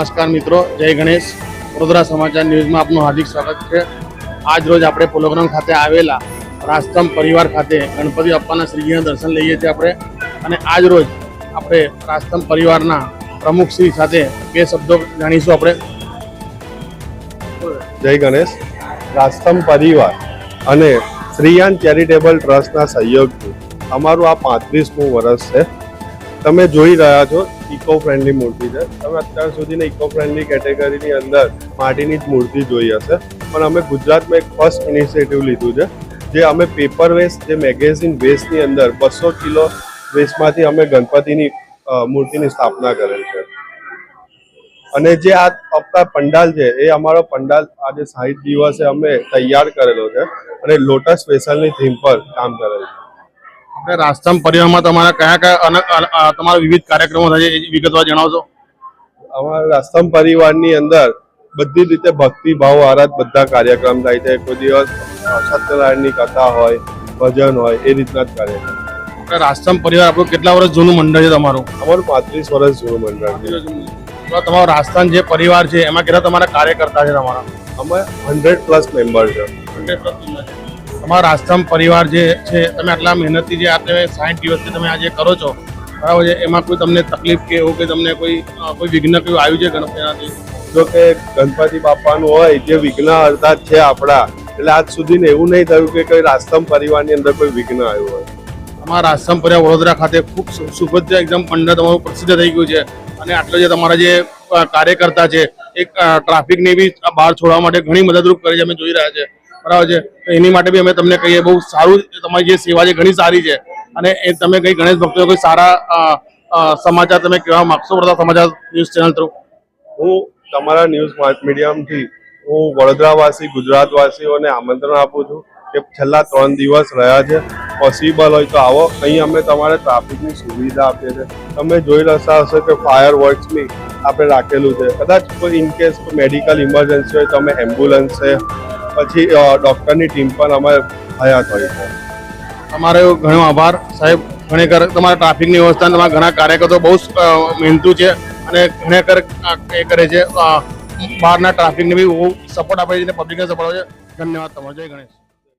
નમસ્કાર મિત્રો, જય ગણેશ. વડોદરા સમાચાર ન્યૂઝમાં આપનું હાર્દિક સ્વાગત છે. આજ રોજ આપણે પોલોગ્રામ ખાતે આવેલા રાસ્તમ પરિવાર ખાતે ગણપતિ બાપ્પાના શ્રીજીના દર્શન લઈએ છીએ આપણે. અને આજ રોજ આપણે રાસ્તમ પરિવારના પ્રમુખ શ્રી સાથે બે શબ્દો જાણીશું આપણે. જય ગણેશ. રાસ્તમ પરિવાર અને શ્રીયાન ચેરિટેબલ ટ્રસ્ટના સહયોગથી. અમારું આ પાંત્રીસમું વર્ષ છે. તમે જોઈ રહ્યા છો ઇકો ફ્રેન્ડલી મૂર્તિ છે. તમે અત્યાર સુધીને ઇકો ફ્રેન્ડલી કેટેગરીની અંદર માટીની જ મૂર્તિ જોઈ હશે. પણ અમે ગુજરાતમાં એક ફર્સ્ટ ઇનિશિયેટિવ લીધું છે, જે અમે પેપર વેસ્ટ જે મેગેઝિન વેસ્ટની અંદર બસો કિલો વેસ્ટમાંથી અમે ગણપતિની મૂર્તિની સ્થાપના કરેલ છે. અને જે આ આપતા પંડાલ છે, એ અમારો પંડાલ આજે સાહીઠ દિવસે અમે તૈયાર કરેલો છે અને લોટસ સ્પેશલની થીમ પર કામ કરેલ છે. રાસ્તમ પરિવારમાં તમારા કયા કયા તમારા વિવિધ કાર્યક્રમો થાય છે એ વિગતવાર જણાવશો? અમારા રાજસ્થાન પરિવારની અંદર બધી રીતે ભક્તિ ભાવ આરાધ બધા કાર્યક્રમ થાય છે. કોઈ દિવસ સત્યનારાયણની કથા હોય ભજન હોય એ રીતના જ કાર્યક્રમ. રાજસ્થાન પરિવાર આપણું કેટલા વર્ષ જૂનું મંડળ છે તમારું? અમારું પાંત્રીસ વર્ષ જૂનું મંડળ છે. તમારો રાજસ્થાન જે પરિવાર છે એમાં કેટલા તમારા કાર્યકર્તા છે તમારા? અમે હંડ્રેડ પ્લસ મેમ્બર છે. તમારા આશ્રમ પરિવાર જે છે તમે આટલા મહેનતથી જે આ તમે સાઠ દિવસથી તમે આજે કરો છો બરાબર છે એમાં કોઈ તમને તકલીફ કે એવું કે તમને કોઈ કોઈ વિઘ્ન કયું આવ્યું છે ગણપતિનાથી જો કે ગણપતિ બાપાનું હોય જે વિઘ્ન હરતા છે આપણા એટલે આજ સુધીને એવું નહીં થયું કે કોઈ રાસ્તમ પરિવારની અંદર કોઈ વિઘ્ન આવ્યું હોય. તમારા આશ્રમ પરિવાર વડોદરા ખાતે ખૂબ સુભદ્ર એકદમ પંડળ તમારું પ્રસિદ્ધ થઈ ગયું છે. અને આટલો જે તમારા જે કાર્યકર્તા છે એક ટ્રાફિકને બી બહાર છોડવા માટે ઘણી મદદરૂપ કરી છે અમે જોઈ રહ્યા છે. બરાબર છે. એની માટે બી અમે તમને કહીએ, બહુ સારું તમારી જે સેવા છે, ઘણી સારી છે. અને એ તમે કઈ ગણેશ ભક્તો કોઈ સારા સમાચાર તમે કહેવા માગશો વડોદરા સમાચાર ન્યૂઝ ચેનલ થ્રુ? હું તમારા ન્યૂઝ મીડિયમથી હું વડોદરાવાસી ગુજરાતવાસીઓને આમંત્રણ આપું છું કે છેલ્લા ત્રણ દિવસ રહ્યા છે. પોસિબલ હોય તો આવો. અહીં અમે તમારે ટ્રાફિકની સુવિધા આપીએ છીએ. તમે જોઈ રહ્યા હશો કે ફાયર વર્ક્સની આપણે રાખેલું છે. કદાચ કોઈ ઇનકેસ મેડિકલ ઇમરજન્સી હોય તો અમે એમ્બ્યુલન્સ છે પછી ડૉક્ટરની ટીમ પણ અમે હયાત હોય છે. તમારો ઘણો આભાર, સાહેબ. ઘણીકર તમારા ટ્રાફિકની વ્યવસ્થા તમારા ઘણા કાર્યકર્તો બહુ મહેનતું છે અને ઘણીકર એ કરે છે. બહારના ટ્રાફિકને બી બહુ સપોર્ટ આપે છે પબ્લિકને સપોર્ટ આપે છે. ધન્યવાદ તમારો. જય ગણેશ.